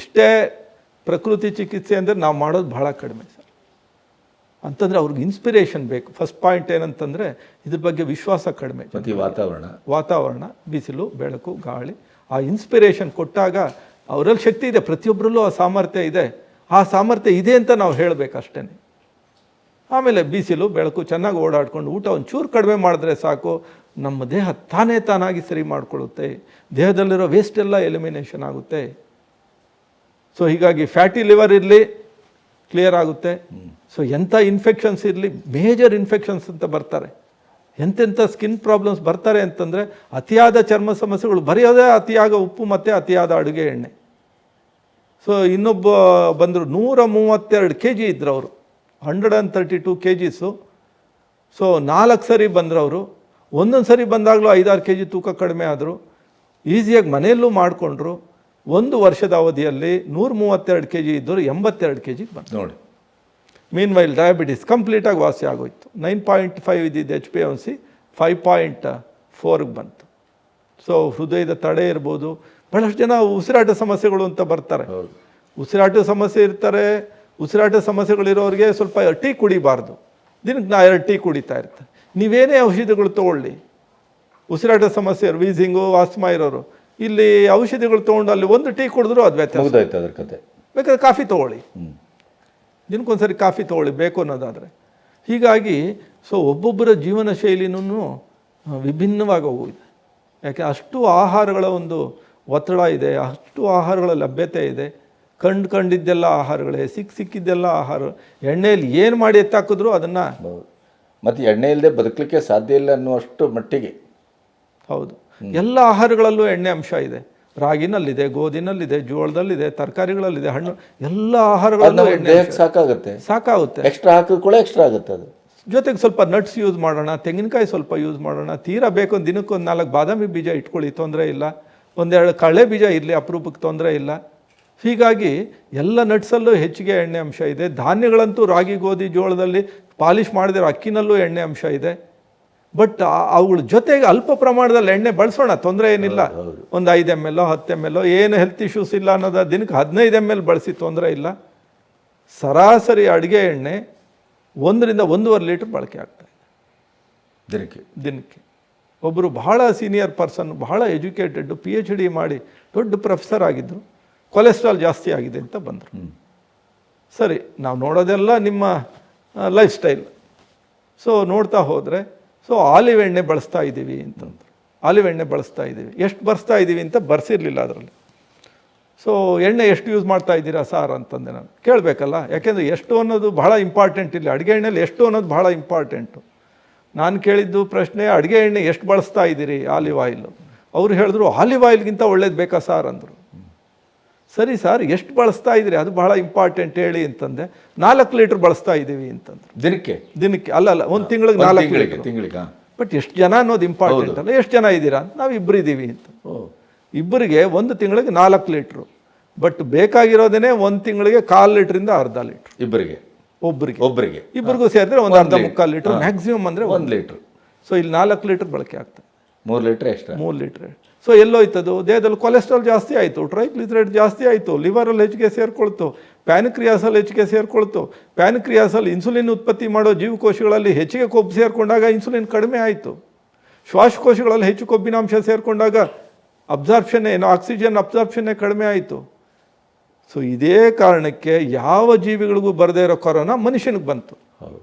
ಇಷ್ಟೇ ಪ್ರಕೃತಿ ಚಿಕಿತ್ಸೆ ಅಂದರೆ ನಾವು ಮಾಡೋದು ಭಾಳ ಕಡಿಮೆ ಸರ್. ಅಂತಂದರೆ ಅವ್ರಿಗೆ ಇನ್ಸ್ಪಿರೇಷನ್ ಬೇಕು. ಫಸ್ಟ್ ಪಾಯಿಂಟ್ ಏನಂತಂದರೆ ಇದ್ರ ಬಗ್ಗೆ ವಿಶ್ವಾಸ ಕಡಿಮೆ ವಾತಾವರಣ. ವಾತಾವರಣ ಬಿಸಿಲು ಬೆಳಕು ಗಾಳಿ. ಆ ಇನ್ಸ್ಪಿರೇಷನ್ ಕೊಟ್ಟಾಗ ಅವರಲ್ಲಿ ಶಕ್ತಿ ಇದೆ. ಪ್ರತಿಯೊಬ್ಬರಲ್ಲೂ ಆ ಸಾಮರ್ಥ್ಯ ಇದೆ. ಆ ಸಾಮರ್ಥ್ಯ ಇದೆ ಅಂತ ನಾವು ಹೇಳಬೇಕು ಅಷ್ಟೇ ಆಮೇಲೆ ಬಿಸಿಲು ಬೆಳಕು ಚೆನ್ನಾಗಿ ಓಡಾಡ್ಕೊಂಡು ಊಟ ಒಂಚೂರು ಕಡಿಮೆ ಮಾಡಿದ್ರೆ ಸಾಕು. ನಮ್ಮ ದೇಹ ತಾನೇ ತಾನಾಗಿ ಸರಿ ಮಾಡಿಕೊಳ್ಳುತ್ತೆ. ದೇಹದಲ್ಲಿರೋ ವೇಸ್ಟ್ ಎಲ್ಲ ಎಲಿಮಿನೇಷನ್ ಆಗುತ್ತೆ. ಸೊ ಹೀಗಾಗಿ ಫ್ಯಾಟಿ ಲಿವರ್ ಇರಲಿ ಕ್ಲಿಯರ್ ಆಗುತ್ತೆ. ಸೊ ಎಂಥ ಇನ್ಫೆಕ್ಷನ್ಸ್ ಇರಲಿ ಮೇಜರ್ ಇನ್ಫೆಕ್ಷನ್ಸ್ ಅಂತ ಬರ್ತಾರೆ. ಎಂತೆಂಥ ಸ್ಕಿನ್ ಪ್ರಾಬ್ಲಮ್ಸ್ ಬರ್ತಾರೆ ಅಂತಂದರೆ, ಅತಿಯಾದ ಚರ್ಮ ಸಮಸ್ಯೆಗಳು, ಬರೆಯೋದೇ ಅತಿಯಾದ ಉಪ್ಪು ಮತ್ತು ಅತಿಯಾದ ಅಡುಗೆ ಎಣ್ಣೆ. ಸೊ ಇನ್ನೊಬ್ಬ ಬಂದರು ನೂರ ಮೂವತ್ತೆರಡು ಕೆ ಜಿ ಇದ್ರು ಅವರು. Hundred and thirty two K Gs so ನಾಲ್ಕು ಸರಿ ಬಂದರು ಅವರು. ಒಂದೊಂದು ಸರಿ ಬಂದಾಗಲೂ ಐದಾರು ಕೆ ಜಿ ತೂಕ ಕಡಿಮೆ ಆದರು. ಈಸಿಯಾಗಿ ಮನೆಯಲ್ಲೂ ಮಾಡಿಕೊಂಡ್ರು. ಒಂದು ವರ್ಷದ ಅವಧಿಯಲ್ಲಿ ನೂರ ಮೂವತ್ತೆರಡು ಕೆ ಜಿ ಇದ್ದರು ಎಂಬತ್ತೆರಡು ಕೆ ಜಿಗೆ ಬಂದರು. ನೋಡಿ ಮೀನ್ ವೈಲ್ ಡಯಾಬಿಟಿಸ್ ಕಂಪ್ಲೀಟಾಗಿ ವಾಸಿ ಆಗೋಯ್ತು ನೈನ್ ಪಾಯಿಂಟ್ ಫೈವ್ ಇದ್ದಿದ್ದು H P M C five point ಫೋರ್ಗೆ ಬಂತು. ಸೊ ಹೃದಯದ ತಡೆ ಇರ್ಬೋದು. ಭಾಳಷ್ಟು ಜನ ಉಸಿರಾಟ ಸಮಸ್ಯೆಗಳು ಅಂತ ಬರ್ತಾರೆ. ಹೌದು. ಉಸಿರಾಟ ಸಮಸ್ಯೆ ಇರ್ತಾರೆ. ಉಸಿರಾಟದ ಸಮಸ್ಯೆಗಳಿರೋರಿಗೆ ಸ್ವಲ್ಪ ಟೀ ಕುಡಿಬಾರ್ದು. ದಿನಕ್ಕೆ ನಾ ಎರಡು ಟೀ ಕುಡಿತಾ ಇರ್ತಾರೆ ನೀವೇನೇ ಔಷಧಿಗಳು ತೊಗೊಳ್ಳಿ. ಉಸಿರಾಟದ ಸಮಸ್ಯೆ ವೀಸಿಂಗು ಆಸ್ಮಾ ಇರೋರು ಇಲ್ಲಿ ಔಷಧಿಗಳು ತೊಗೊಂಡು ಅಲ್ಲಿ ಒಂದು ಟೀ ಕುಡಿದ್ರು ಅದು ವ್ಯತ್ಯಾಸ. ಮುಗ್ದೋಯ್ತು ಅದ್ರ ಕತೆ. ಬೇಕಾದ್ರೆ ಕಾಫಿ ತೊಗೊಳ್ಳಿ. ದಿನಕ್ಕೊಂದ್ಸರಿ ಕಾಫಿ ತೊಗೊಳ್ಳಿ ಬೇಕು ಅನ್ನೋದಾದರೆ. ಹೀಗಾಗಿ ಸೊ ಒಬ್ಬೊಬ್ಬರ ಜೀವನ ಶೈಲಿನೂ ವಿಭಿನ್ನವಾಗಿ ಹೋಗಿದೆ. ಯಾಕೆ ಅಷ್ಟು ಆಹಾರಗಳ ಒಂದು ಒತ್ತಡ ಇದೆ ಅಷ್ಟು ಆಹಾರಗಳ ಲಭ್ಯತೆ ಇದೆ. ಕಂಡು ಕಂಡಿದ್ದೆಲ್ಲ ಆಹಾರಗಳೇ ಸಿಕ್ಕ ಸಿಕ್ಕಿದ್ದೆಲ್ಲ ಆಹಾರ ಎಣ್ಣೆಯಲ್ಲಿ ಏನು ಮಾಡಿ ಎತ್ತಾಕಿದ್ರು ಅದನ್ನು ಮತ್ತು ಎಣ್ಣೆ ಇಲ್ಲದೆ ಬದುಕಲಿಕ್ಕೆ ಸಾಧ್ಯ ಇಲ್ಲ ಅನ್ನುವಷ್ಟು ಮಟ್ಟಿಗೆ. ಹೌದು. ಎಲ್ಲ ಆಹಾರಗಳಲ್ಲೂ ಎಣ್ಣೆ ಅಂಶ ಇದೆ. ರಾಗಿನಲ್ಲಿದೆ ಗೋಧಿನಲ್ಲಿದೆ ಜೋಳದಲ್ಲಿದೆ ತರಕಾರಿಗಳಲ್ಲಿದೆ ಹಣ್ಣು ಎಲ್ಲ ಆಹಾರಗಳನ್ನು ಆಹಾರಗಳಲ್ಲೂ ಎಣ್ಣೆ ದೇಹಕ್ಕೆ ಸಾಕಾಗುತ್ತೆ. ಸಾಕಾಗುತ್ತೆ. ಎಕ್ಸ್ಟ್ರಾ ಹಾಕಿದ್ರೆ ಕೂಡ ಎಕ್ಸ್ಟ್ರಾ ಆಗುತ್ತೆ ಅದು. ಜೊತೆಗೆ ಸ್ವಲ್ಪ ನಟ್ಸ್ ಯೂಸ್ ಮಾಡೋಣ ತೆಂಗಿನಕಾಯಿ ಸ್ವಲ್ಪ ಯೂಸ್ ಮಾಡೋಣ ತೀರಾ ಬೇಕು ಒಂದು ದಿನಕ್ಕೊಂದು ನಾಲ್ಕು ಬಾದಾಮಿ ಬೀಜ ಇಟ್ಕೊಳ್ಳಿ ತೊಂದರೆ ಇಲ್ಲ. ಒಂದೆರಡು ಕಳೆ ಬೀಜ ಇರಲಿ ಅಪರೂಪಕ್ಕೆ ತೊಂದರೆ ಇಲ್ಲ. ಹೀಗಾಗಿ ಎಲ್ಲ ನಟ್ಸಲ್ಲೂ ಹೆಚ್ಚಿಗೆ ಎಣ್ಣೆ ಅಂಶ ಇದೆ. ಧಾನ್ಯಗಳಂತೂ ರಾಗಿ ಗೋಧಿ ಜೋಳದಲ್ಲಿ ಪಾಲಿಷ್ ಮಾಡಿದ್ರೆ ಅಕ್ಕಿನಲ್ಲೂ ಎಣ್ಣೆ ಅಂಶ ಇದೆ. ಬಟ್ ಅವುಗಳ ಜೊತೆಗೆ ಅಲ್ಪ ಪ್ರಮಾಣದಲ್ಲಿ ಎಣ್ಣೆ ಬಳಸೋಣ ತೊಂದರೆ ಏನಿಲ್ಲ. ಒಂದು ಐದು ಎಂ ಎಲ್ ಹತ್ತು ಎಂ ಎಲ್ ಏನು ಹೆಲ್ತ್ ಇಶ್ಯೂಸ್ ಇಲ್ಲ ಅನ್ನೋದು ದಿನಕ್ಕೆ ಹದಿನೈದು ಎಂ ಎಲ್ ಬಳಸಿ ತೊಂದರೆ ಇಲ್ಲ. ಸರಾಸರಿ ಅಡುಗೆ ಎಣ್ಣೆ ಒಂದರಿಂದ ಒಂದೂವರೆ ಲೀಟ್ರ್ ಬಳಕೆ ಆಗ್ತಾ ಇದೆ. ದಿನಕ್ಕೆ. ದಿನಕ್ಕೆ. ಒಬ್ಬರು ಬಹಳ ಸೀನಿಯರ್ ಪರ್ಸನ್ ಬಹಳ ಎಜುಕೇಟೆಡ್ ಪಿ ಎಚ್ ಡಿ ಮಾಡಿ ದೊಡ್ಡ ಪ್ರೊಫೆಸರ್ ಆಗಿದ್ದರು ಕೊಲೆಸ್ಟ್ರಾಲ್ ಜಾಸ್ತಿ ಆಗಿದೆ ಅಂತ ಬಂದರು. ಸರಿ ನಾವು ನೋಡೋದೆಲ್ಲ ನಿಮ್ಮ ಲೈಫ್ ಸ್ಟೈಲ್ ಸೊ ನೋಡ್ತಾ ಹೋದರೆ ಸೊ ಆಲಿವ್ ಎಣ್ಣೆ ಬಳಸ್ತಾ ಇದ್ದೀವಿ ಅಂತಂದರು. ಆಲಿವ್ ಎಣ್ಣೆ ಬಳಸ್ತಾ ಇದ್ದೀವಿ. ಎಷ್ಟು ಬರ್ಸ್ತಾ ಇದ್ದೀವಿ ಅಂತ ಬರ್ಸಿರಲಿಲ್ಲ ಅದರಲ್ಲಿ. ಸೊ ಎಣ್ಣೆ ಎಷ್ಟು ಯೂಸ್ ಮಾಡ್ತಾ ಇದ್ದೀರಾ ಸಾರ್ ಅಂತಂದೆ ನಾನು. ಕೇಳಬೇಕಲ್ಲ, ಯಾಕೆಂದರೆ ಎಷ್ಟು ಅನ್ನೋದು ಬಹಳ ಇಂಪಾರ್ಟೆಂಟ್ ಇಲ್ಲ. ಅಡುಗೆ ಎಣ್ಣೆಲಿ ಎಷ್ಟು ಅನ್ನೋದು ಬಹಳ ಇಂಪಾರ್ಟೆಂಟು ನಾನು ಕೇಳಿದ್ದು ಪ್ರಶ್ನೆ, ಅಡುಗೆ ಎಣ್ಣೆ ಎಷ್ಟು ಬಳಸ್ತಾ ಇದ್ದೀರಿ? Olive oil. ಅವ್ರು ಹೇಳಿದ್ರು, ಆಲಿವ್ ಆಯಿಲ್ಗಿಂತ ಒಳ್ಳೇದು ಬೇಕಾ ಸಾರ್? ಅಂದರು. ಸರಿ ಸರ್ ಎಷ್ಟು ಬಳಸ್ತಾ ಇದ್ದೀರಿ? ಅದು ಬಹಳ ಇಂಪಾರ್ಟೆಂಟ್ ಹೇಳಿ ಅಂತಂದೆ. ನಾಲ್ಕು ಲೀಟ್ರ್ ಬಳಸ್ತಾ ಇದ್ದೀವಿ ಅಂತಂದ್ರೆ. ದಿನಕ್ಕೆ? ದಿನಕ್ಕೆ. ಅಲ್ಲ ಅಲ್ಲ ಒಂದು ತಿಂಗಳಿಗೆ ನಾಲ್ಕು ತಿಂಗಳಿಗೆ ಲೀಟ್ರ್. ತಿಂಗಳಿಗೆ ಬಟ್ ಎಷ್ಟು ಜನ ಅನ್ನೋದು ಇಂಪಾರ್ಟೆಂಟ್ ಅಲ್ಲ. ಎಷ್ಟು ಜನ ಇದ್ದೀರಾ? ನಾವು ಇಬ್ಬರು ಇದ್ದೀವಿ ಅಂತ. ಇಬ್ಬರಿಗೆ ಒಂದು ತಿಂಗಳಿಗೆ ನಾಲ್ಕು ಲೀಟ್ರು. ಬಟ್ ಬೇಕಾಗಿರೋದೇನೆ ಒಂದು ತಿಂಗಳಿಗೆ ಕಾಲು ಲೀಟ್ರಿಂದ ಅರ್ಧ ಲೀಟ್ರ್. ಇಬ್ಬರಿಗೆ? ಒಬ್ಬರಿಗೆ ಒಬ್ಬರಿಗೆ ಇಬ್ಬರಿಗೂ ಸೇರಿದ್ರೆ ಒಂದು ಅರ್ಧ ಮುಕ್ಕಾಲು ಲೀಟ್ರ್. ಮ್ಯಾಕ್ಸಿಮಮ್ ಅಂದರೆ ಒಂದು ಲೀಟ್ರ್. ಸೊ ಇಲ್ಲಿ ನಾಲ್ಕು ಲೀಟ್ರ್ ಬಳಕೆ ಆಗ್ತದೆ. ಮೂರು ಲೀಟ್ರ್ ಎಕ್ಸ್ಟ್ರಾ ಮೂರು ಲೀಟ್ರ್. ಸೊ ಎಲ್ಲೋಯ್ತದು ದೇಹದಲ್ಲಿ ಕೊಲೆಸ್ಟ್ರಾಲ್ ಜಾಸ್ತಿ ಆಯಿತು ಟ್ರೈಗ್ಲಿಸರೈಡ್ ಜಾಸ್ತಿ ಆಯಿತು ಲಿವರಲ್ಲಿ ಹೆಚ್ಚಿಗೆ ಸೇರಿಕೊಳ್ತು ಪ್ಯಾನಿಕ್ರಿಯಾಸಲ್ಲಿ ಹೆಚ್ಚಿಗೆ ಸೇರಿಕೊಳ್ತು ಪ್ಯಾನಿಕ್ರಿಯಾಸಲ್ಲಿ ಇನ್ಸುಲಿನ್ ಉತ್ಪತ್ತಿ ಮಾಡೋ ಜೀವಕೋಶಗಳಲ್ಲಿ ಹೆಚ್ಚಿಗೆ ಕೊಬ್ಬು ಸೇರಿಕೊಂಡಾಗ ಇನ್ಸುಲಿನ್ ಕಡಿಮೆ ಆಯಿತು. ಶ್ವಾಸಕೋಶಗಳಲ್ಲಿ ಹೆಚ್ಚು ಕೊಬ್ಬಿನಾಂಶ ಸೇರಿಕೊಂಡಾಗ ಅಬ್ಸಾರ್ಪ್ಷನ್ ಏನು ಆಕ್ಸಿಜನ್ ಅಬ್ಸಾರ್ಪ್ಷನ್ನೇ ಕಡಿಮೆ ಆಯಿತು. ಸೊ ಇದೇ ಕಾರಣಕ್ಕೆ ಯಾವ ಜೀವಿಗಳಿಗೂ ಬರದೇ ಇರೋ ಕೊರೋನಾ ಮನುಷ್ಯನಿಗೆ ಬಂತು. ಹೌದು.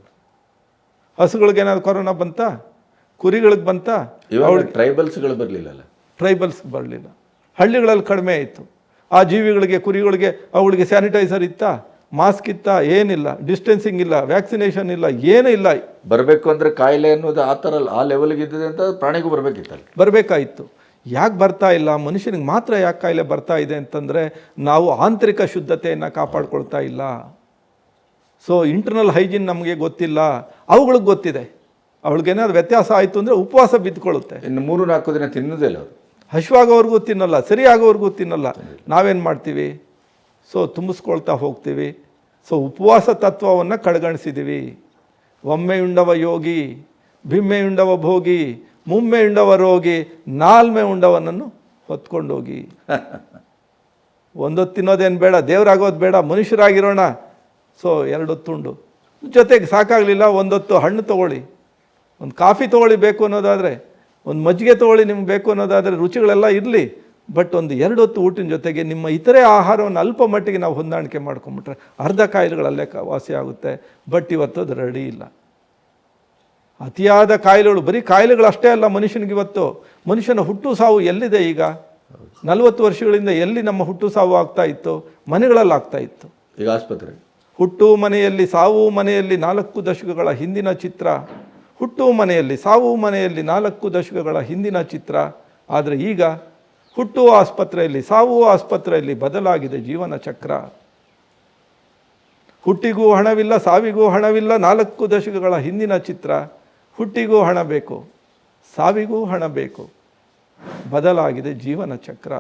ಹಸುಗಳಿಗೆ ಏನಾದ್ರು ಕೊರೋನಾ ಬಂತಾ? ಕುರಿಗಳಿಗೆ ಬಂತಾ? ಟ್ರೈಬಲ್ಸ್ಗಳು ಬರಲಿಲ್ಲಲ್ಲ? ಟ್ರೈಬಲ್ಸ್ ಬರಲಿಲ್ಲ. ಹಳ್ಳಿಗಳಲ್ಲಿ ಕಡಿಮೆ ಆಯಿತು. ಆ ಜೀವಿಗಳಿಗೆ ಕುರಿಗಳಿಗೆ ಅವುಗಳಿಗೆ ಸ್ಯಾನಿಟೈಸರ್ ಇತ್ತಾ? ಮಾಸ್ಕ್ ಇತ್ತಾ? ಏನಿಲ್ಲ. ಡಿಸ್ಟೆನ್ಸಿಂಗ್ ಇಲ್ಲ. ವ್ಯಾಕ್ಸಿನೇಷನ್ ಇಲ್ಲ. ಏನೂ ಇಲ್ಲ. ಬರಬೇಕು ಅಂದರೆ ಕಾಯಿಲೆ ಅನ್ನೋದು ಆ ಥರ ಆ ಲೆವೆಲ್ಗೆ ಇದ್ದಿದೆ ಅಂತ ಪ್ರಾಣಿಗೂ ಬರಬೇಕಿತ್ತಲ್ಲ. ಬರಬೇಕಾಯಿತು. ಯಾಕೆ ಬರ್ತಾ ಇಲ್ಲ? ಮನುಷ್ಯನಿಗೆ ಮಾತ್ರ ಯಾಕೆ ಕಾಯಿಲೆ ಬರ್ತಾ ಇದೆ ಅಂತಂದರೆ ನಾವು ಆಂತರಿಕ ಶುದ್ಧತೆಯನ್ನು ಕಾಪಾಡ್ಕೊಳ್ತಾ ಇಲ್ಲ. ಸೊ ಇಂಟರ್ನಲ್ ಹೈಜೀನ್ ನಮಗೆ ಗೊತ್ತಿಲ್ಲ. ಅವುಗಳಿಗೆ ಗೊತ್ತಿದೆ. ಅವಳಿಗೇನಾದ್ರು ವ್ಯತ್ಯಾಸ ಆಯಿತು ಅಂದರೆ ಉಪವಾಸ ಬಿದ್ದುಕೊಳ್ಳುತ್ತೆ ಇನ್ನು ಮೂರು ನಾಲ್ಕು ದಿನ ತಿನ್ನೋದಿಲ್ಲ ಅವರು. ಹಶ್ವಾಗೋವರೆಗೂ ತಿನ್ನಲ್ಲ ಸರಿಯಾಗೋವ್ರಿಗೂ ತಿನ್ನಲ್ಲ. ನಾವೇನು ಮಾಡ್ತೀವಿ? ಸೊ, ತುಂಬಿಸ್ಕೊಳ್ತಾ ಹೋಗ್ತೀವಿ. ಸೊ, ಉಪವಾಸ ತತ್ವವನ್ನು ಕಡೆಗಣಿಸಿದ್ದೀವಿ ಒಮ್ಮೆಯುಂಡವ ಯೋಗಿ, ಭಿಮ್ಮೆಯುಂಡವ ಭೋಗಿ, ಮುಮ್ಮೆಯುಂಡವ ರೋಗಿ ನಾಲ್ಮೆ ಉಂಡವನನ್ನು ಹೊತ್ಕೊಂಡೋಗಿ. ಒಂದೊತ್ತು ತಿನ್ನೋದೇನು ಬೇಡ, ದೇವರಾಗೋದು ಬೇಡ, ಮನುಷ್ಯರಾಗಿರೋಣ. ಸೊ, ಎರಡು ತುಂಡು. ಜೊತೆಗೆ ಸಾಕಾಗಲಿಲ್ಲ, ಒಂದೊತ್ತು ಹಣ್ಣು ತೊಗೊಳ್ಳಿ. ಒಂದು ಕಾಫಿ ತೊಗೊಳ್ಳಿ ಬೇಕು ಅನ್ನೋದಾದರೆ ಒಂದು ಮಜ್ಜಿಗೆ ತಗೊಳ್ಳಿ ನಿಮ್ಗೆ ಬೇಕು ಅನ್ನೋದಾದರೆ ರುಚಿಗಳೆಲ್ಲ ಇರಲಿ. ಬಟ್ ಒಂದು ಎರಡು ಹೊತ್ತು ಊಟಿನ ಜೊತೆಗೆ ನಿಮ್ಮ ಇತರೆ ಆಹಾರವನ್ನು ಅಲ್ಪ ಮಟ್ಟಿಗೆ ನಾವು ಹೊಂದಾಣಿಕೆ ಮಾಡ್ಕೊಂಬಿಟ್ರೆ ಅರ್ಧ ಕಾಯಿಲೆಗಳಲ್ಲೇ ವಾಸಿ ಆಗುತ್ತೆ. ಬಟ್ ಇವತ್ತು ಅದು ರೆಡಿ ಇಲ್ಲ. ಅತಿಯಾದ ಕಾಯಿಲೆಗಳು ಬರೀ ಕಾಯಿಲೆಗಳಷ್ಟೇ ಅಲ್ಲ ಮನುಷ್ಯನಿಗೆ ಇವತ್ತು. ಮನುಷ್ಯನ ಹುಟ್ಟು ಸಾವು ಎಲ್ಲಿದೆ ಈಗ? ನಲವತ್ತು ವರ್ಷಗಳಿಂದ ಎಲ್ಲಿ ನಮ್ಮ ಹುಟ್ಟು ಸಾವು ಆಗ್ತಾ ಇತ್ತು? ಮನೆಗಳಲ್ಲಿ ಆಗ್ತಾ ಇತ್ತು. ಈಗ ಆಸ್ಪತ್ರೆ. ಹುಟ್ಟು ಮನೆಯಲ್ಲಿ ಸಾವು ಮನೆಯಲ್ಲಿ ನಾಲ್ಕು ದಶಕಗಳ ಹಿಂದಿನ ಚಿತ್ರ. ಹುಟ್ಟು ಮನೆಯಲ್ಲಿ ಸಾವು ಮನೆಯಲ್ಲಿ ನಾಲ್ಕು ದಶಕಗಳ ಹಿಂದಿನ ಚಿತ್ರ. ಆದರೆ ಈಗ ಹುಟ್ಟು ಆಸ್ಪತ್ರೆಯಲ್ಲಿ ಸಾವು ಆಸ್ಪತ್ರೆಯಲ್ಲಿ ಬದಲಾಗಿದೆ ಜೀವನ ಚಕ್ರ. ಹುಟ್ಟಿಗೂ ಹಣವಿಲ್ಲ ಸಾವಿಗೂ ಹಣವಿಲ್ಲ ನಾಲ್ಕು ದಶಕಗಳ ಹಿಂದಿನ ಚಿತ್ರ. ಹುಟ್ಟಿಗೂ ಹಣ ಬೇಕು ಸಾವಿಗೂ ಹಣ ಬೇಕು. ಬದಲಾಗಿದೆ ಜೀವನ ಚಕ್ರ.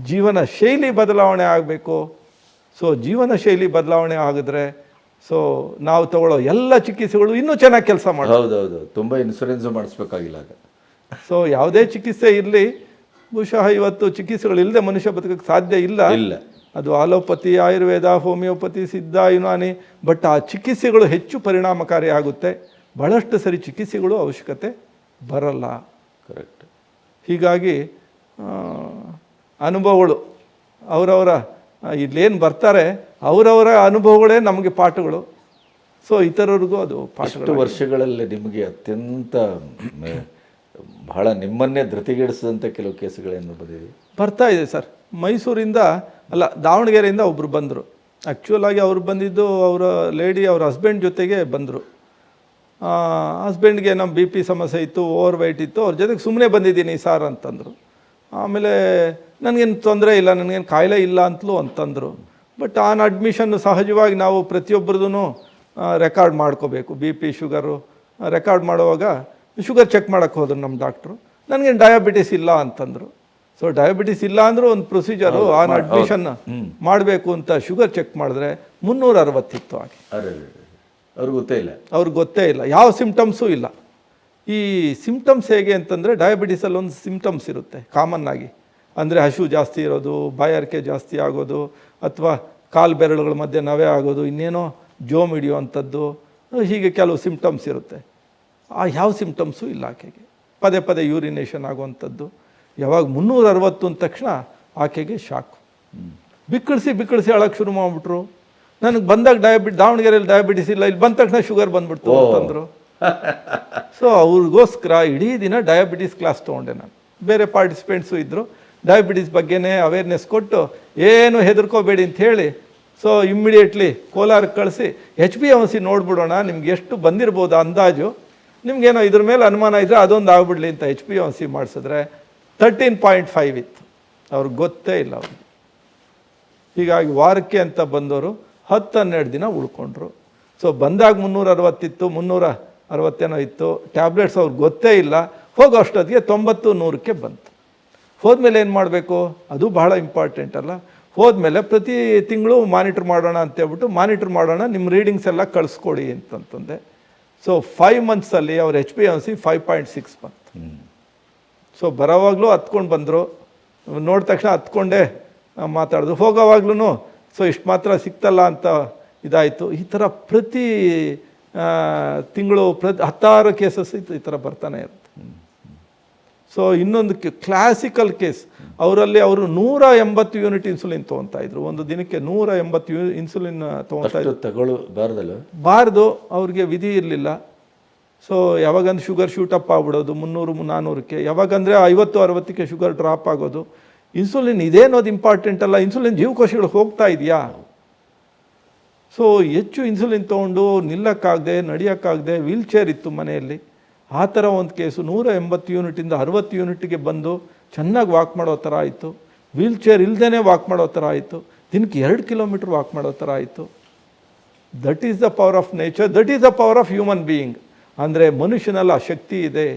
ಜೀವನ ಶೈಲಿ ಬದಲಾವಣೆ ಆಗಬೇಕು. ಸೊ ಜೀವನ ಶೈಲಿ ಬದಲಾವಣೆ ಆಗಿದ್ರೆ ಸೊ ನಾವು ತಗೊಳ್ಳೋ ಎಲ್ಲ ಚಿಕಿತ್ಸೆಗಳು ಇನ್ನೂ ಚೆನ್ನಾಗಿ ಕೆಲಸ ಮಾಡೋದು ಹೌದೌದು. ತುಂಬ ಇನ್ಸೂರೆನ್ಸು ಮಾಡಿಸ್ಬೇಕಾಗಿಲ್ಲ ಆಗ ಸೊ ಯಾವುದೇ ಚಿಕಿತ್ಸೆ ಇರಲಿ ಬಹುಶಃ ಇವತ್ತು ಚಿಕಿತ್ಸೆಗಳು ಇಲ್ಲದೆ ಮನುಷ್ಯ ಬದುಕಕ್ಕೆ ಸಾಧ್ಯ ಇಲ್ಲ. ಇಲ್ಲ. ಅದು ಆಲೋಪತಿ ಆಯುರ್ವೇದ ಹೋಮಿಯೋಪತಿ ಸಿದ್ಧ ಯುನಾನಿ ಬಟ್ ಆ ಚಿಕಿತ್ಸೆಗಳು ಹೆಚ್ಚು ಪರಿಣಾಮಕಾರಿ ಆಗುತ್ತೆ. ಬಹಳಷ್ಟು ಸರಿ ಚಿಕಿತ್ಸೆಗಳು ಅವಶ್ಯಕತೆ ಬರಲ್ಲ. ಕರೆಕ್ಟ್ ಹೀಗಾಗಿ ಅನುಭವಗಳು ಅವರವರ ಇಲ್ಲೇನು ಬರ್ತಾರೆ ಅವರವರ ಅನುಭವಗಳೇ ನಮಗೆ ಪಾಠಗಳು. ಸೊ ಇತರರಿಗೂ ಅದು ಪಾಠಗಳು ವರ್ಷಗಳಲ್ಲಿ ನಿಮಗೆ ಅತ್ಯಂತ ಬಹಳ ನಿಮ್ಮನ್ನೇ ಧೃತಿಗೆಡಿಸಿದಂಥ ಕೆಲವು ಕೇಸುಗಳೇನು ಬಂದಿದೆ ಬರ್ತಾ ಇದೆ ಸರ್. ಮೈಸೂರಿಂದ ಅಲ್ಲ ದಾವಣಗೆರೆಯಿಂದ ಒಬ್ಬರು ಬಂದರು. ಆ್ಯಕ್ಚುಲಾಗಿ ಅವರು ಅವ್ರು ಬಂದಿದ್ದು ಅವರ ಲೇಡಿ ಅವ್ರ ಹಸ್ಬೆಂಡ್ ಜೊತೆಗೆ ಬಂದರು. ಹಸ್ಬೆಂಡ್ಗೆ ನಮ್ಮ ಬಿ ಪಿ ಸಮಸ್ಯೆ ಇತ್ತು ಓವರ್ ವೈಟ್ ಇತ್ತು. ಅವ್ರ ಜೊತೆಗೆ ಸುಮ್ಮನೆ ಬಂದಿದ್ದೀನಿ ಸಾರ್ ಅಂತಂದರು. ಆಮೇಲೆ ನನಗೇನು ತೊಂದರೆ ಇಲ್ಲ ನನಗೇನು ಕಾಯಿಲೆ ಇಲ್ಲ ಅಂತಲೂ ಅಂತಂದರು. ಬಟ್ ಆನ್ ಅಡ್ಮಿಷನ್ ಸಹಜವಾಗಿ ನಾವು ಪ್ರತಿಯೊಬ್ಬರದೂ ರೆಕಾರ್ಡ್ ಮಾಡ್ಕೋಬೇಕು. ಬಿ ಪಿ ಶುಗರು ರೆಕಾರ್ಡ್ ಮಾಡುವಾಗ ಶುಗರ್ ಚೆಕ್ ಮಾಡೋಕ್ಕೆ ಹೋದ್ರು ನಮ್ಮ ಡಾಕ್ಟ್ರು. ನನಗೇನು ಡಯಾಬಿಟಿಸ್ ಇಲ್ಲ ಅಂತಂದರು. ಸೊ ಡಯಾಬಿಟಿಸ್ ಇಲ್ಲ ಅಂದರೂ ಒಂದು ಪ್ರೊಸೀಜರು ಆನ್ ಅಡ್ಮಿಷನ್ ಮಾಡಬೇಕು ಅಂತ ಶುಗರ್ ಚೆಕ್ ಮಾಡಿದ್ರೆ ಮುನ್ನೂರ ಅರವತ್ತಿತ್ತು ಹಾಗೆ ಅವ್ರಿಗೆ ಗೊತ್ತೇ ಇಲ್ಲ. ಅವ್ರಿಗೆ ಗೊತ್ತೇ ಇಲ್ಲ. ಯಾವ ಸಿಮ್ಟಮ್ಸೂ ಇಲ್ಲ. ಈ ಸಿಮ್ಟಮ್ಸ್ ಹೇಗೆ ಅಂತಂದರೆ ಡಯಾಬಿಟಿಸಲ್ಲಿ ಒಂದು ಸಿಂಪ್ಟಮ್ಸ್ ಇರುತ್ತೆ ಕಾಮನ್ ಆಗಿ. ಅಂದರೆ ಹಸು ಜಾಸ್ತಿ ಇರೋದು ಬಾಯಾರಿಕೆ ಜಾಸ್ತಿ ಆಗೋದು ಅಥವಾ ಕಾಲು ಬೆರಳುಗಳ ಮಧ್ಯೆ ನವೆ ಆಗೋದು ಇನ್ನೇನೋ ಜೋಮ್ ಹಿಡಿಯುವಂಥದ್ದು ಹೀಗೆ ಕೆಲವು ಸಿಮ್ಟಮ್ಸ್ ಇರುತ್ತೆ. ಆ ಯಾವ ಸಿಮ್ಟಮ್ಸು ಇಲ್ಲ ಆಕೆಗೆ. ಪದೇ ಪದೇ ಯೂರಿನೇಷನ್ ಆಗುವಂಥದ್ದು. ಯಾವಾಗ ಮುನ್ನೂರ ಅರವತ್ತು ಅಂದ ತಕ್ಷಣ ಆಕೆಗೆ ಶಾಕು ಬಿಕ್ಕಳಿಸಿ ಬಿಕ್ಕಳಿಸಿ ಅಳಕ್ಕೆ ಶುರು ಮಾಡಿಬಿಟ್ರು. ನನಗೆ ಬಂದಾಗ ಡಯಾಬಿಟ್ ದಾವಣಗೆರೆಯಲ್ಲಿ ಡಯಾಬಿಟಿಸ್ ಇಲ್ಲ ಇಲ್ಲಿ ಬಂದ ತಕ್ಷಣ ಶುಗರ್ ಬಂದ್ಬಿಡ್ತು ಅಂತಂದರು. ಸೊ ಅವ್ರಿಗೋಸ್ಕರ ಇಡೀ ದಿನ ಡಯಾಬಿಟಿಸ್ ಕ್ಲಾಸ್ ತೊಗೊಂಡೆ ನಾನು. ಬೇರೆ ಪಾರ್ಟಿಸಿಪೆಂಟ್ಸು ಇದ್ದರು ಡಯಾಬಿಟಿಸ್ ಬಗ್ಗೆನೇ ಅವೇರ್ನೆಸ್ ಕೊಟ್ಟು ಏನು ಹೆದರ್ಕೋಬೇಡಿ ಅಂತ ಹೇಳಿ ಸೊ ಇಮ್ಮಿಡಿಯೇಟ್ಲಿ ಕೋಲಾರಕ್ಕೆ ಕಳಿಸಿ. ಎಚ್ ಬಿ ಎಂ ಸಿ ನೋಡ್ಬಿಡೋಣ, ನಿಮ್ಗೆ ಎಷ್ಟು ಬಂದಿರ್ಬೋದು ಅಂದಾಜು. ನಿಮ್ಗೇನೋ ಇದ್ರ ಮೇಲೆ ಅನುಮಾನ ಇದ್ದರೆ ಅದೊಂದು ಆಗ್ಬಿಡ್ಲಿ ಅಂತ ಎಚ್ ಪಿ ಎಂ ಸಿ ಮಾಡಿಸಿದ್ರೆ ತರ್ಟೀನ್ ಪಾಯಿಂಟ್ ಫೈವ್ ಇತ್ತು. ಅವ್ರಿಗೆ ಗೊತ್ತೇ ಇಲ್ಲ ಅವ್ರಿಗೆ. ಹೀಗಾಗಿ ವಾರಕ್ಕೆ ಅಂತ ಬಂದವರು ಹತ್ತು ಹನ್ನೆರಡು ದಿನ ಉಳ್ಕೊಂಡ್ರು. ಸೊ ಬಂದಾಗ ಮುನ್ನೂರ ಅರವತ್ತಿತ್ತು ಮುನ್ನೂರ ಅರವತ್ತೇನೋ ಇತ್ತು. ಟ್ಯಾಬ್ಲೆಟ್ಸ್ ಅವ್ರಿಗೆ ಗೊತ್ತೇ ಇಲ್ಲ. ಹೋಗೋ ಅಷ್ಟೊತ್ತಿಗೆ ತೊಂಬತ್ತು ನೂರಕ್ಕೆ ಬಂತು. ಹೋದ್ಮೇಲೆ ಏನು ಮಾಡಬೇಕು? ಅದು ಬಹಳ ಇಂಪಾರ್ಟೆಂಟ್ ಅಲ್ಲ. ಹೋದ್ಮೇಲೆ ಪ್ರತಿ ತಿಂಗಳು ಮಾನಿಟ್ರ್ ಮಾಡೋಣ ಅಂತೇಳ್ಬಿಟ್ಟು ಮಾನಿಟ್ರ್ ಮಾಡೋಣ ನಿಮ್ಮ ರೀಡಿಂಗ್ಸ್ ಎಲ್ಲ ಕಳಿಸ್ಕೊಡಿ ಅಂತಂತಂದೆ. ಸೊ ಫೈವ್ ಮಂತ್ಸಲ್ಲಿ ಅವ್ರ H P M C five point six month so ಬರೋವಾಗಲೂ ಹತ್ಕೊಂಡು ಬಂದರು. ನೋಡಿದ ತಕ್ಷಣ ಹತ್ಕೊಂಡೆ ಮಾತಾಡಿದ್ರು. ಹೋಗೋವಾಗ್ಲೂ ಸೊ ಇಷ್ಟು ಮಾತ್ರ ಸಿಕ್ತಲ್ಲ ಅಂತ ಇದಾಯಿತು. ಈ ಥರ ಪ್ರತಿ ತಿಂಗಳು, ಪ್ರತಿ ಹತ್ತಾರು ಕೇಸಸ್ ಈ ಥರ ಬರ್ತಾನೆ ಇರುತ್ತೆ. ಸೊ ಇನ್ನೊಂದು ಕ್ಲಾಸಿಕಲ್ ಕೇಸ್ ಅವರಲ್ಲಿ ಅವರು ನೂರ ಎಂಬತ್ತು ಯೂನಿಟ್ ಇನ್ಸುಲಿನ್ ತೊಗೊತಾ ಇದ್ರು. ಒಂದು ದಿನಕ್ಕೆ ನೂರ ಎಂಬತ್ತು ಯೂ ಇನ್ಸುಲಿನ್ ತೊಗೊತಾ ಇದ್ರು. ತಗೊಳ್ಳೋ ಬಾರ್ದಲ್ಲ? ಬಾರ್ದು ಅವ್ರಿಗೆ ವಿಧಿ ಇರಲಿಲ್ಲ. ಸೊ ಯಾವಾಗಂದ್ರೆ ಶುಗರ್ ಶೂಟಪ್ ಆಗ್ಬಿಡೋದು ಮುನ್ನೂರು ನಾನ್ನೂರಕ್ಕೆ ಯಾವಾಗಂದರೆ ಐವತ್ತು ಅರವತ್ತಕ್ಕೆ ಶುಗರ್ ಡ್ರಾಪ್ ಆಗೋದು. ಇನ್ಸುಲಿನ್ ಇದೇನೋದು ಇಂಪಾರ್ಟೆಂಟ್ ಅಲ್ಲ. ಇನ್ಸುಲಿನ್ ಜೀವಕೋಶಗಳು ಹೋಗ್ತಾ ಇದೆಯಾ? ಸೊ ಹೆಚ್ಚು ಇನ್ಸುಲಿನ್ ತೊಗೊಂಡು ನಿಲ್ಲಕ್ಕಾಗದೆ ನಡೆಯೋಕ್ಕಾಗದೆ ವೀಲ್ ಚೇರ್ ಇತ್ತು ಮನೆಯಲ್ಲಿ. ಆ ಥರ ಒಂದು ಕೇಸು ನೂರ ಎಂಬತ್ತು ಯೂನಿಟಿಂದ ಅರವತ್ತು ಯೂನಿಟ್ಗೆ ಬಂದು ಚೆನ್ನಾಗಿ ವಾಕ್ ಮಾಡೋ ಥರ ಆಯಿತು. ವೀಲ್ ಚೇರ್ ಇಲ್ಲದೇ ವಾಕ್ ಮಾಡೋ ಥರ ಆಯಿತು. ದಿನಕ್ಕೆ ಎರಡು ಕಿಲೋಮೀಟ್ರ್ ವಾಕ್ ಮಾಡೋ ಥರ ಆಯಿತು. That is the power of nature that is the power of human being ಅಂದರೆ ಮನುಷ್ಯನಲ್ಲಿ ಆ ಶಕ್ತಿ ಇದೆ.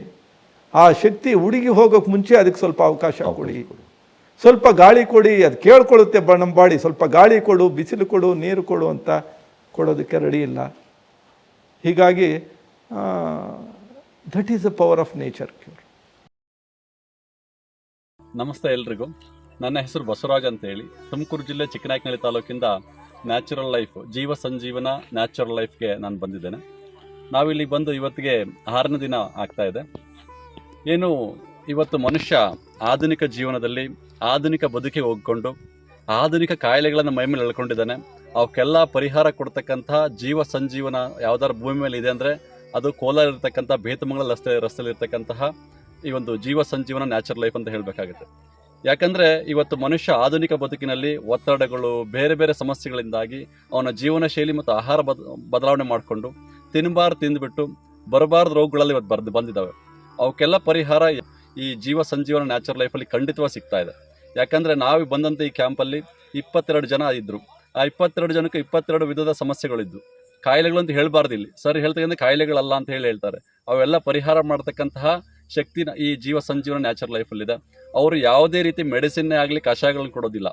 ಆ ಶಕ್ತಿ ಹುಡುಗಿ ಹೋಗೋಕ್ಕೆ ಮುಂಚೆ ಅದಕ್ಕೆ ಸ್ವಲ್ಪ ಅವಕಾಶ ಕೊಡಿ. ಸ್ವಲ್ಪ ಗಾಳಿ ಕೊಡಿ ಅದು ಕೇಳ್ಕೊಳ್ಳುತ್ತೆ ಬ ನಮ್ಮ ಬಾಡಿ. ಸ್ವಲ್ಪ ಗಾಳಿ ಕೊಡು ಬಿಸಿಲು ಕೊಡು ನೀರು ಕೊಡು ಅಂತ ಕೊಡೋದಕ್ಕೆ ರೆಡಿ ಇಲ್ಲ. ಹೀಗಾಗಿ that is the power of nature cure ನಮಸ್ತೆ ಎಲ್ರಿಗೂ. ನನ್ನ ಹೆಸರು ಬಸವರಾಜ್ ಅಂತೇಳಿ. ತುಮಕೂರು ಜಿಲ್ಲೆ ಚಿಕ್ಕನಾಯಕನಹಳ್ಳಿ ತಾಲೂಕಿಂದ ನ್ಯಾಚುರಲ್ ಲೈಫ್, ಜೀವ ಸಂಜೀವನ ನ್ಯಾಚುರಲ್ ಲೈಫ್ಗೆ ನಾನು ಬಂದಿದ್ದೇನೆ. ನಾವಿಲ್ಲಿ ಬಂದು ಇವತ್ತಿಗೆ ಆರನೇ ದಿನ ಆಗ್ತಾ ಇದೆ. ಏನು ಇವತ್ತು ಮನುಷ್ಯ ಆಧುನಿಕ ಜೀವನದಲ್ಲಿ ಆಧುನಿಕ ಬದುಕಿಗೆ ಹೋಗ್ಕೊಂಡು, ಆಧುನಿಕ ಕಾಯಿಲೆಗಳನ್ನು ಮೈ ಮೇಲೆ ಎಳ್ಕೊಂಡಿದ್ದಾನೆ. ಅವಕ್ಕೆಲ್ಲ ಪರಿಹಾರ ಕೊಡ್ತಕ್ಕಂಥ ಜೀವ ಸಂಜೀವನ ಯಾವ್ದಾದ್ರು ಭೂಮಿ ಮೇಲೆ ಇದೆ ಅಂದರೆ ಅದು ಕೋಲಾರ ಇರತಕ್ಕಂಥ ಬೇತಮಂಗಲ ರಸ್ತೆ ರಸ್ತೆಯಲ್ಲಿ ಇರ್ತಕ್ಕಂತಹ ಈ ಒಂದು ಜೀವ ಸಂಜೀವನ ನ್ಯಾಚುರಲ್ ಲೈಫ್ ಅಂತ ಹೇಳಬೇಕಾಗುತ್ತೆ. ಯಾಕಂದರೆ ಇವತ್ತು ಮನುಷ್ಯ ಆಧುನಿಕ ಬದುಕಿನಲ್ಲಿ ಒತ್ತಡಗಳು, ಬೇರೆ ಬೇರೆ ಸಮಸ್ಯೆಗಳಿಂದಾಗಿ ಅವನ ಜೀವನ ಶೈಲಿ ಮತ್ತು ಆಹಾರ ಬದ, ಬದಲಾವಣೆ ಮಾಡಿಕೊಂಡು ತಿನ್ನಬಾರ್ದು ತಿಂದುಬಿಟ್ಟು ಬರಬಾರ್ದು ರೋಗಗಳಲ್ಲಿ ಇವತ್ತು ಬರ್ದು, ಬಂದಿದ್ದಾವೆ. ಅವಕ್ಕೆಲ್ಲ ಪರಿಹಾರ ಈ ಜೀವ ಸಂಜೀವನ ನ್ಯಾಚುರಲ್ ಲೈಫಲ್ಲಿ ಖಂಡಿತವಾಗಿ ಸಿಗ್ತಾ ಇದೆ. ಯಾಕಂದರೆ ನಾವು ಬಂದಂಥ ಈ ಕ್ಯಾಂಪಲ್ಲಿ ಇಪ್ಪತ್ತೆರಡು ಜನ ಇದ್ದರು ಆ ಇಪ್ಪತ್ತೆರಡು ಜನಕ್ಕೆ ಇಪ್ಪತ್ತೆರಡು ವಿಧದ ಸಮಸ್ಯೆಗಳಿದ್ದು ಕಾಯಿಲೆಗಳು ಅಂತ ಹೇಳ್ಬಾರ್ದು ಇಲ್ಲಿ. ಸರ್ ಹೇಳ್ತಕ್ಕಂಥ ಕಾಯಿಲೆಗಳಲ್ಲ ಅಂತ ಹೇಳಿ ಹೇಳ್ತಾರೆ. ಅವೆಲ್ಲ ಪರಿಹಾರ ಮಾಡ್ತಕ್ಕಂತಹ ಶಕ್ತಿನ ಈ ಜೀವ ಸಂಜೀವನ ನ್ಯಾಚುರಲ್ ಲೈಫಲ್ಲಿದೆ ಅವರು ಯಾವುದೇ ರೀತಿ ಮೆಡಿಸಿನ್ನೇ ಆಗಲಿ ಕಷಾಯಗಳನ್ನು ಕೊಡೋದಿಲ್ಲ.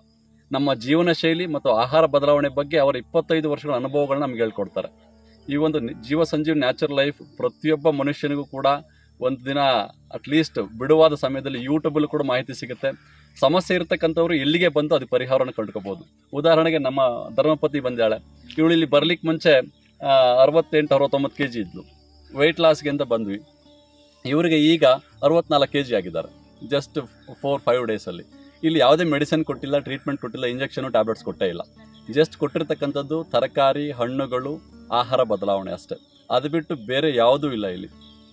ನಮ್ಮ ಜೀವನ ಶೈಲಿ ಮತ್ತು ಆಹಾರ ಬದಲಾವಣೆ ಬಗ್ಗೆ ಅವರ ಇಪ್ಪತ್ತೈದು ವರ್ಷಗಳ ಅನುಭವಗಳನ್ನ ನಮ್ಗೆ ಹೇಳ್ಕೊಡ್ತಾರೆ. ಈ ಒಂದು ಜೀವ ಸಂಜೀವ ನ್ಯಾಚುರಲ್ ಲೈಫ್ ಪ್ರತಿಯೊಬ್ಬ ಮನುಷ್ಯನಿಗೂ ಕೂಡ ಒಂದು ದಿನ ಅಟ್ಲೀಸ್ಟ್ ಬಿಡುವಾದ ಸಮಯದಲ್ಲಿ ಯೂಟ್ಯೂಬಲ್ಲಿ ಕೂಡ ಮಾಹಿತಿ ಸಿಗುತ್ತೆ. ಸಮಸ್ಯೆ ಇರತಕ್ಕಂಥವ್ರು ಇಲ್ಲಿಗೆ ಬಂದು ಅದು ಪರಿಹಾರನ ಕಂಡುಕೋಬಹುದು ಉದಾಹರಣೆಗೆ ನಮ್ಮ ಧರ್ಮಪತಿ ಬಂದಾಳೆ ಇವಳು ಇಲ್ಲಿ ಬರ್ಲಿಕ್ಕೆ ಮುಂಚೆ ಅರವತ್ತೆಂಟು, ಅರವತ್ತೊಂಬತ್ತು ಕೆ ಜಿ ಇದ್ಲು ವೆಯ್ಟ್ ಲಾಸ್ಗೆ ಅಂತ ಬಂದ್ವಿ. ಇವರಿಗೆ ಈಗ ಅರವತ್ನಾಲ್ಕು ಕೆ ಜಿ ಆಗಿದ್ದಾರೆ ಜಸ್ಟ್ ಫೋರ್ ಫೈವ್ ಡೇಸಲ್ಲಿ ಇಲ್ಲಿ ಯಾವುದೇ ಮೆಡಿಸಿನ್ ಕೊಟ್ಟಿಲ್ಲ ಟ್ರೀಟ್ಮೆಂಟ್ ಕೊಟ್ಟಿಲ್ಲ ಇಂಜೆಕ್ಷನು ಟ್ಯಾಬ್ಲೆಟ್ಸ್ ಕೊಟ್ಟೇ ಇಲ್ಲ. ಜಸ್ಟ್ ಕೊಟ್ಟಿರ್ತಕ್ಕಂಥದ್ದು ತರಕಾರಿ, ಹಣ್ಣುಗಳು, ಆಹಾರ ಬದಲಾವಣೆ ಅಷ್ಟೇ. ಅದು ಬಿಟ್ಟು ಬೇರೆ ಯಾವುದೂ ಇಲ್ಲ ಇಲ್ಲಿ.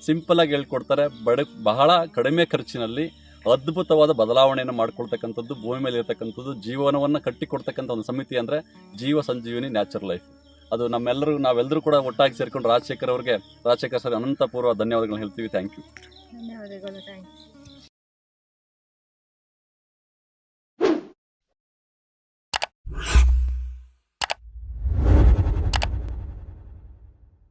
ಸಿಂಪಲಾಗಿ ಹೇಳ್ಕೊಡ್ತಾರೆ, ಬಡ, ಬಹಳ ಕಡಿಮೆ ಖರ್ಚಿನಲ್ಲಿ ಅದ್ಭುತವಾದ ಬದಲಾವಣೆಯನ್ನು ಮಾಡ್ಕೊಳ್ತಕ್ಕಂಥದ್ದು, ಭೂಮಿ ಮೇಲೆ ಇರತಕ್ಕಂಥದ್ದು ಜೀವನವನ್ನು ಕಟ್ಟಿಕೊಡ್ತಕ್ಕಂಥ ಒಂದು ಸಮಿತಿ ಅಂದರೆ ಜೀವ ಸಂಜೀವಿನಿ ನ್ಯಾಚುರಲ್ ಲೈಫ್ ಅದು ನಮ್ಮೆಲ್ಲರೂ ನಾವೆಲ್ಲರೂ ಕೂಡ ಒಟ್ಟಾಗಿ ಸೇರಿಕೊಂಡು ರಾಜಶೇಖರ್ ಅವ್ರಿಗೆ, ರಾಜಶೇಖರ್ ಸರ್ ಅನಂತಪೂರ್ವ ಧನ್ಯವಾದಗಳನ್ನ ಹೇಳ್ತೀವಿ. ಥ್ಯಾಂಕ್ ಯು ಧನ್ಯವಾದಗಳು. ಥ್ಯಾಂಕ್ಸ್